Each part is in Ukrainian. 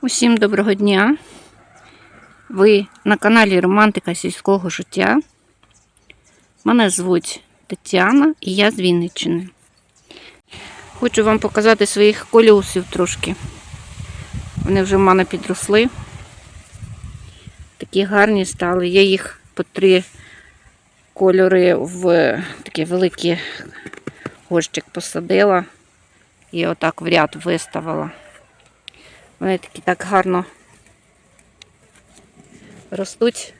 Усім доброго дня! Ви на каналі Романтика сільського життя. Мене звуть Тетяна і я з Вінниччини. Хочу вам показати своїх коліусів трошки. Вони вже в мене підросли. Такі гарні стали. Я їх по три кольори в такий великий горщик посадила і отак в ряд виставила. Вони такі так гарно ростуть.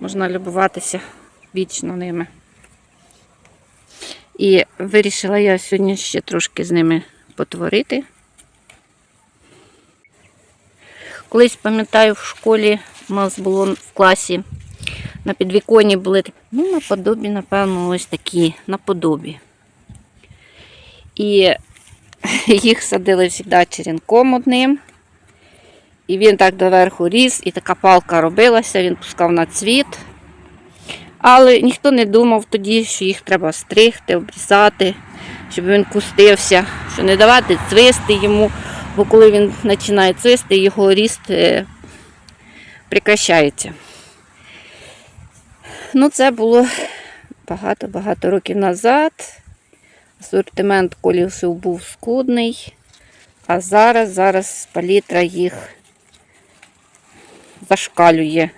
Можна любуватися вічно ними. І вирішила я сьогодні ще трошки з ними потворити. Колись пам'ятаю, в школі у нас було в класі на підвіконні були такі, ну, наподобі, напевно, ось такі, наподобі. І їх садили завжди черенком одним. І він так доверху ріс, і така палка робилася, він пускав на цвіт. Але ніхто не думав тоді, що їх треба стригти, обрізати, щоб він кустився, що не давати цвисти йому, бо коли він починає цвисти, його ріст е, прекращається. Ну, це було багато-багато років назад. Асортимент колісів був скудний, а зараз, зараз палітра їх зашкалює,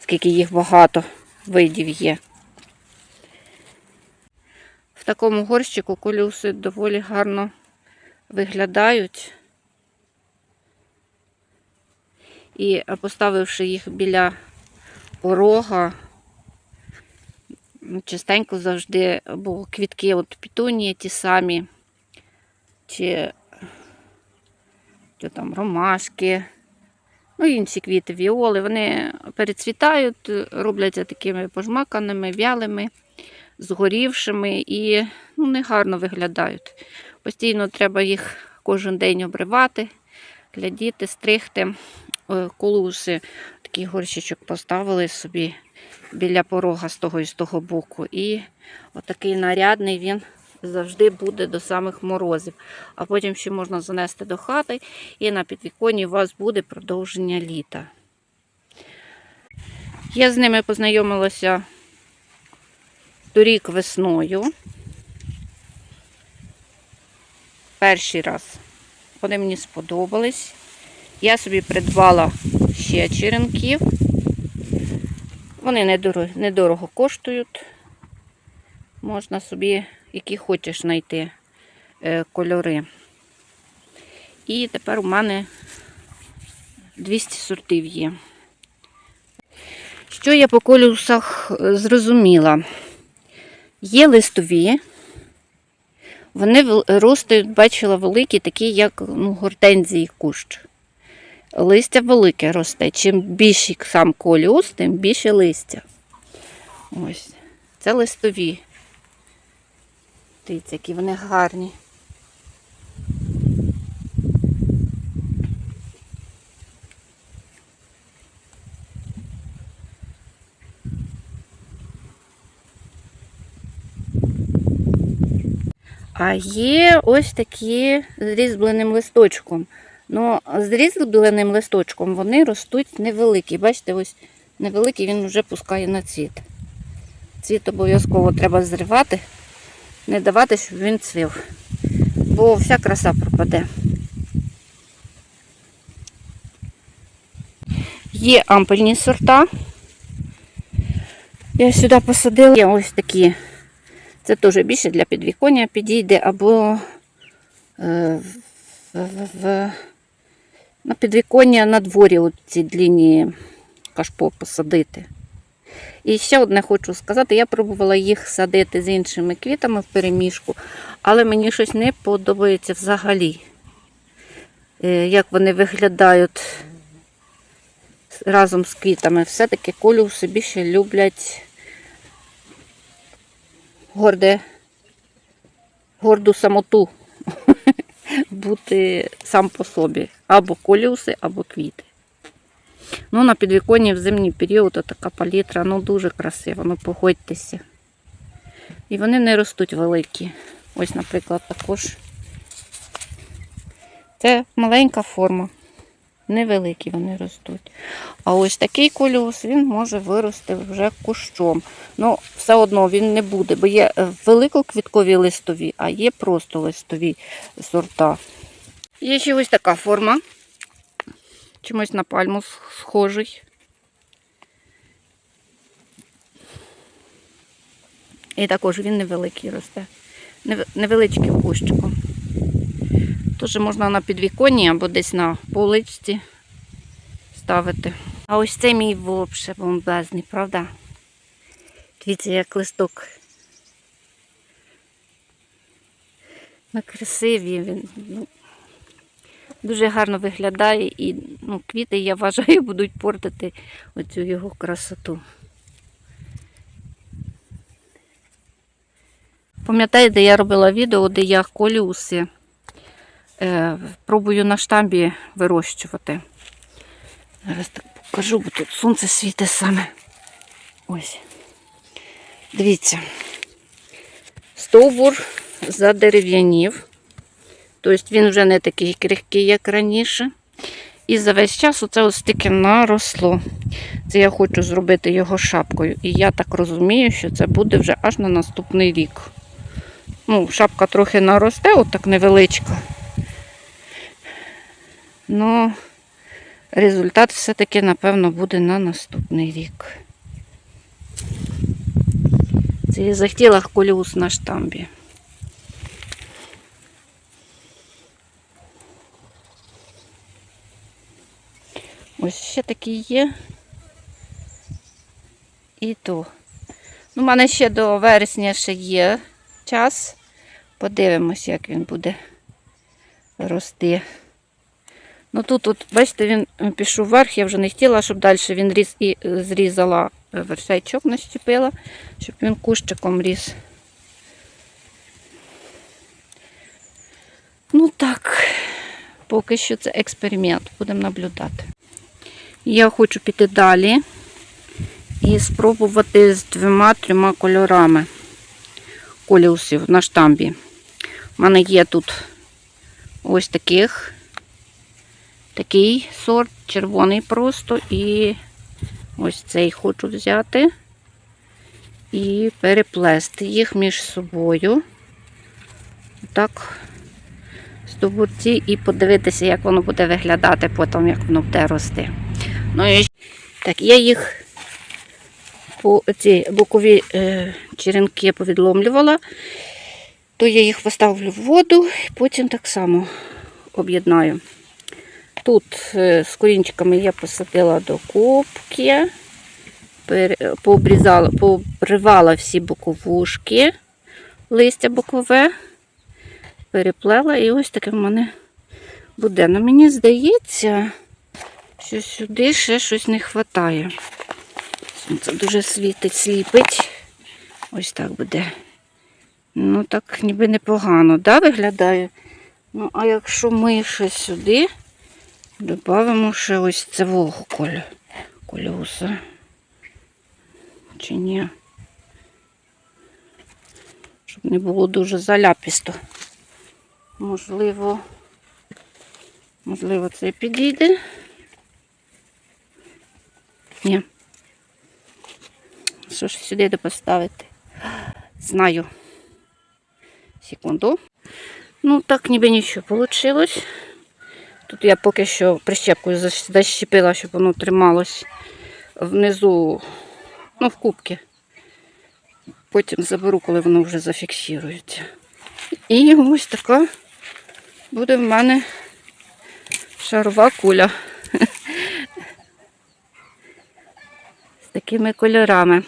скільки їх багато видів є. В такому горщику колюси доволі гарно виглядають. І поставивши їх біля порога, частенько завжди, бо квітки от пітунії ті самі, чи, чи там ромашки, ну інші квіти, віоли, вони перецвітають, робляться такими пожмаканими, вялими, згорівшими і ну, негарно виглядають. Постійно треба їх кожен день обривати, глядіти, стригти. Е, Колуси, такий горщичок поставили собі біля порога з того і з того боку. І отакий нарядний він завжди буде до самих морозів. А потім ще можна занести до хати, і на підвіконні у вас буде продовження літа. Я з ними познайомилася торік весною. Перший раз вони мені сподобались. Я собі придбала ще черенків. Вони недорого, недорого коштують. Можна собі, які хочеш знайти е, кольори. І тепер у мене 200 сортів є. Що я по колюсах е, зрозуміла? Є листові, вони ростуть, бачила, великі, такі, як ну, гортензії кущ. Листя велике росте. Чим більший сам коліус, тим більше листя. Ось. Це листові. Дивіться, які вони гарні. А є ось такі з різьбленим листочком. Ну, з різьбленим листочком вони ростуть невеликі. Бачите, ось невеликий він вже пускає на цвіт. Цвіт обов'язково треба зривати, не давати, щоб він цвів. Бо вся краса пропаде. Є ампельні сорта. Я сюди посадила Є ось такі. Це теж більше для підвіконня підійде, або е, в, в, в, на підвіконня на дворі ці длінні кашпо посадити. І ще одне хочу сказати, я пробувала їх садити з іншими квітами в переміжку, але мені щось не подобається взагалі. Е, Як вони виглядають разом з квітами. Все-таки колюси більше люблять горде, горду самоту бути сам по собі. Або колюси, або квіти. Ну, на підвіконні в зимній період така палітра, ну дуже красива, ну погодьтеся. І вони не ростуть великі. Ось, наприклад, також. Це маленька форма. Невеликі вони ростуть. А ось такий коліус він може вирости вже кущом. Ну, все одно він не буде, бо є е, великоквіткові листові, а є просто листові сорта. Є ще ось така форма. Чимось на пальму схожий. І також він невеликий росте. Невеличким кущиком. Теж можна на підвіконні або десь на поличці ставити. А ось цей мій взагалі бомбезний, правда? Дивіться, як листок. Ну, красиві він. Дуже гарно виглядає і ну, квіти, я вважаю, будуть портити оцю його красоту. Пам'ятаєте, я робила відео, де я коліуси е, пробую на штамбі вирощувати. Зараз так покажу, бо тут сонце світить саме. Ось. Дивіться. Стовбур задерев'янів. Тобто він вже не такий крихкий, як раніше. І за весь час оце ось таке наросло. Це я хочу зробити його шапкою. І я так розумію, що це буде вже аж на наступний рік. Ну, шапка трохи наросте, отак невеличка. Ну, результат все-таки, напевно, буде на наступний рік. Це я захотіла коліус на штамбі. Ось ще такі є. І то. Ну, у мене ще до вересня ще є час. Подивимось, як він буде рости. Ну тут, от, бачите, він е, пішов вверх, я вже не хотіла, щоб далі він ріс і е, зрізала е, вершечок, нащепила, щоб він кущиком ріс. Ну так, поки що це експеримент, будемо наблюдати. Я хочу піти далі і спробувати з двома-трьома кольорами коліусів на штамбі. У мене є тут ось таких, такий сорт, червоний просто, і ось цей хочу взяти і переплести їх між собою. Так, стовбурці, і подивитися, як воно буде виглядати потім, як воно буде рости. Ну і так, я їх по ці бокові е, черенки повідломлювала, то я їх поставлю в воду і потім так само об'єднаю. Тут е, з корінчиками я посадила до копки, пообрізала, пообривала всі боковушки, листя бокове, переплела і ось таке в мене буде. Ну, мені здається, що сюди ще щось не вистачає. Сонце дуже світить, сліпить. Ось так буде. Ну, так ніби непогано, да, виглядає? Ну, а якщо ми ще сюди додамо ще ось цього коль... кольоса. Чи ні? Щоб не було дуже заляпісто. Можливо, можливо, це підійде. Ні. Що ж сюди де поставити? Знаю. Секунду. Ну, так ніби нічого вийшло. Тут я поки що прищепкою защепила, щоб воно трималось внизу, ну, в кубки. Потім заберу, коли воно вже зафіксується. І ось така буде в мене шарова куля. З такими кольорами.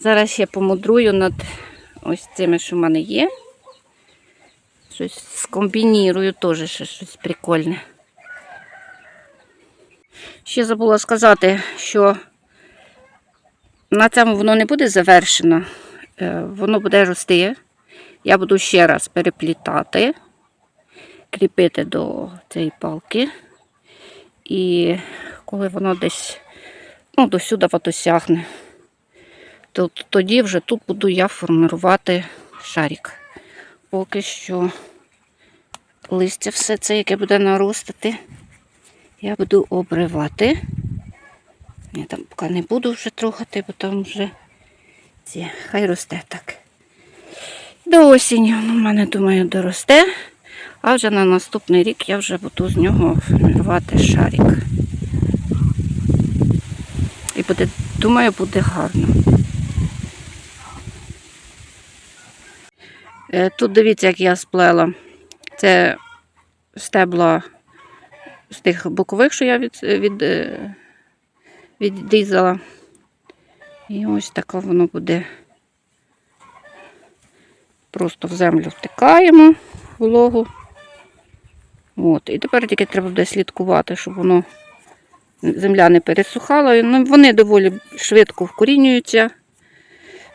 Зараз ще помудрую над ось цими, що в мене є. Щось скомбінірую теж ще щось прикольне. Ще забула сказати, що на цьому воно не буде завершено. Е, Воно буде рости. Я буду ще раз переплітати, кріпити до цієї палки. І коли воно десь ну, до сюди досягне, то тоді вже тут буду я формувати шарик. Поки що листя все це, яке буде наростати, Я буду обривати. Я там поки не буду вже трогати, бо там вже ці, хай росте так. До осені, ну, в мене, думаю, доросте. А вже на наступний рік я вже буду з нього формувати шарик. І буде, думаю, буде гарно. Е, Тут дивіться, як я сплела. Це стебла з тих бокових, що я від, від, е, відрізала. І ось таке воно буде. Просто в землю втикаємо вологу. От. І тепер тільки треба буде слідкувати, щоб воно земля не пересухала. Ну, вони доволі швидко вкорінюються.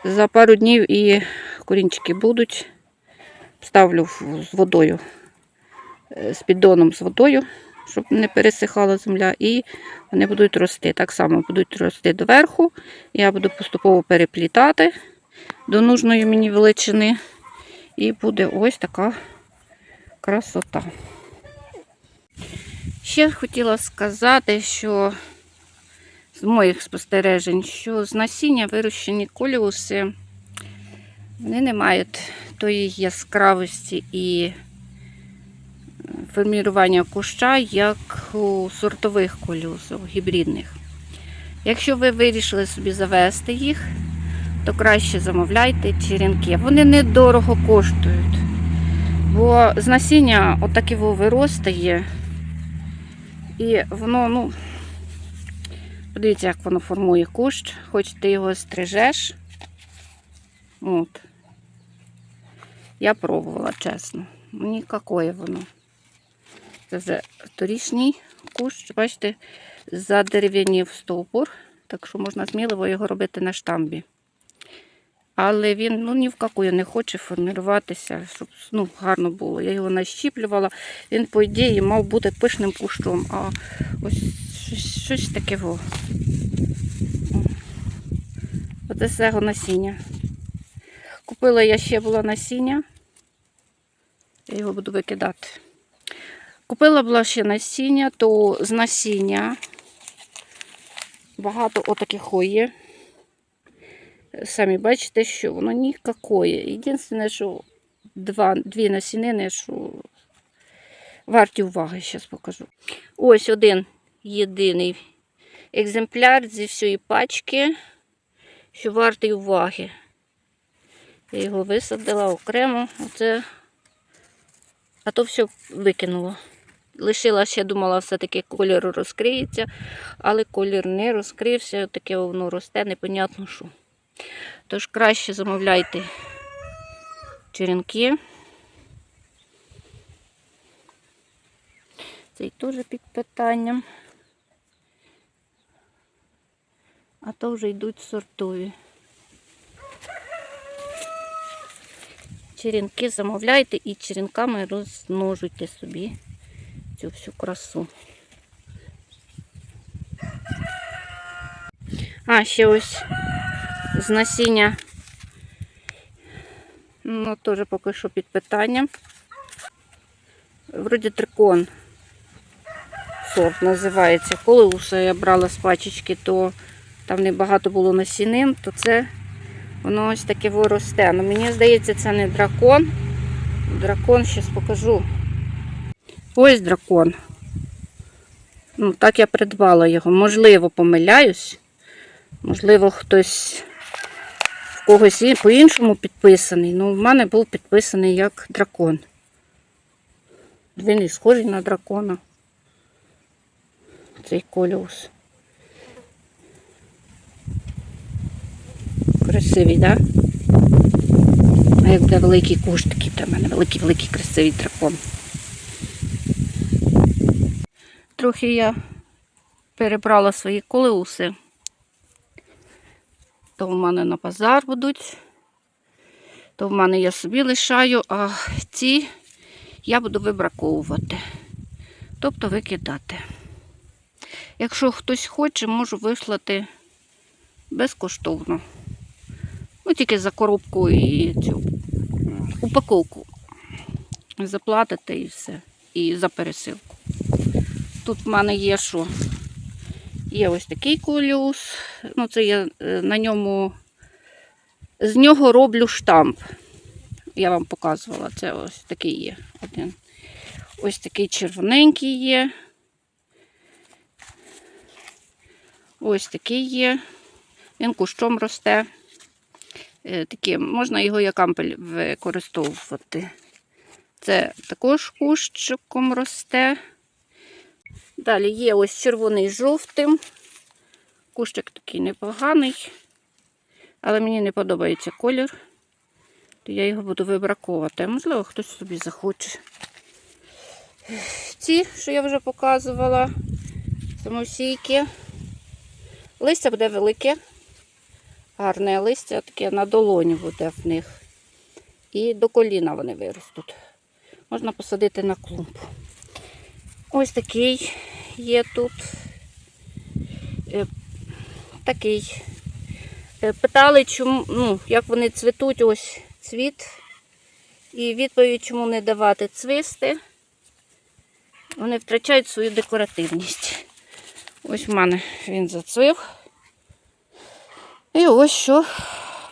За пару днів і корінчики будуть. Ставлю з водою, е, з піддоном з водою, щоб не пересихала земля, і вони будуть рости. Так само будуть рости доверху. Я буду поступово переплітати до нужної мені величини. І буде ось така красота. Ще хотіла сказати, що з моїх спостережень, що з насіння вирощені коліуси, вони не мають тої яскравості і е, формірування куща, як у сортових коліусів, гібридних. Якщо ви вирішили собі завести їх, то краще замовляйте черенки. Вони недорого коштують. Бо з насіння отак його виростає. І воно, ну, подивіться, як воно формує кущ, хоч ти його стрижеш. От. Я пробувала, чесно. Нікакое воно. Це вже торішній кущ, бачите, задерев'янів стовбур, так що можна сміливо його робити на штамбі. Але він ну, ні в какую не хоче формуватися, щоб ну, гарно було. Я його нащіплювала. Він, по ідеї, мав бути пишним кущом. А ось щось, щось таке. Во. Оце з насіння. Купила я ще було насіння. Я його буду викидати. Купила була ще насіння, то з насіння багато отаких є. Самі бачите, що воно ніякої. Єдине, що два, дві насінини, що варті уваги, зараз покажу. Ось один єдиний екземпляр зі всієї пачки, що вартий уваги. Я його висадила окремо, оце, а то все викинула. Лишила ще, думала, все-таки кольор розкриється, але колір не розкрився, таке воно росте, непонятно що. Тож краще замовляйте черенки. Цей теж під питанням. А то вже йдуть сортові. Черенки замовляйте і черенками розмножуйте собі цю всю красу. А, ще ось з насіння. Ну, теж поки що під питанням. Вроді трикон сорт називається. Коли усе я брала з пачечки, то там небагато було насінин, то це воно ось таке виросте. Ну, мені здається, це не дракон. Дракон зараз покажу. Ось дракон. Ну, так я придбала його. Можливо, помиляюсь. Можливо, хтось когось по-іншому підписаний. Ну, в мене був підписаний як дракон. Він і схожий на дракона. Цей коліус. Красивий, так? Да? А як буде великий куш, такий мене великий, великий, красивий дракон. Трохи я перебрала свої колеуси. То в мене на базар будуть, то в мене я собі лишаю, а ці я буду вибраковувати, тобто викидати. Якщо хтось хоче, можу вислати безкоштовно. Ну, тільки за коробку і цю упаковку. Заплатите і все. І за пересилку. тут в мене є що? Є ось такий коліус. Ну, це я е, на ньому з нього роблю штамп. Я вам показувала. Це ось такий є один. Ось такий червоненький є. Ось такий є. Він кущом росте. Е, Такі, можна його як ампель використовувати. Це також кущиком росте. Далі є ось червоний з жовтим. Кущик такий непоганий, але мені не подобається колір, то я його буду вибраковувати. Можливо, хтось собі захоче. Ці, що я вже показувала, самосійки. Листя буде велике, гарне листя, таке на долоні буде в них. І до коліна вони виростуть. Можна посадити на клумб. Ось такий є тут. Е, Такий. Е, Питали, чому, ну, як вони цвітуть, ось цвіт. І відповідь, чому не давати цвісти. Вони втрачають свою декоративність. Ось в мене він зацвів. І ось що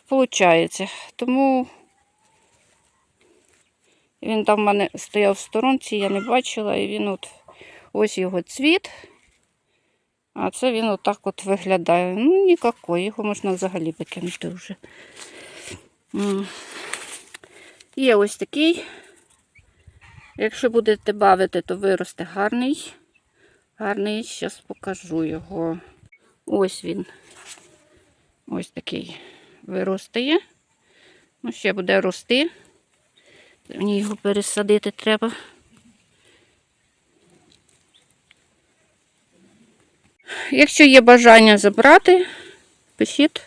виходить. Тому він там в мене стояв в сторонці, я не бачила, і він от ось його цвіт. А це він отак от виглядає. Ну, нікакої, його можна взагалі викинути вже. Є ось такий. Якщо будете бавити, то виросте гарний. Гарний, зараз покажу його. Ось він. Ось такий виростає. Ну, ще буде рости. Мені його пересадити треба. Якщо є бажання забрати, пишіть.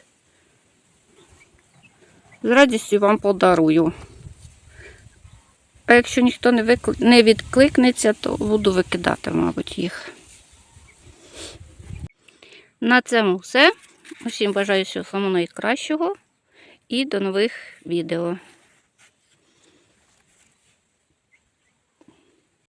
З радістю вам подарую. А якщо ніхто не, викли... не відкликнеться, то буду викидати, мабуть, їх. На цьому все. Усім бажаю всього самого найкращого і до нових відео.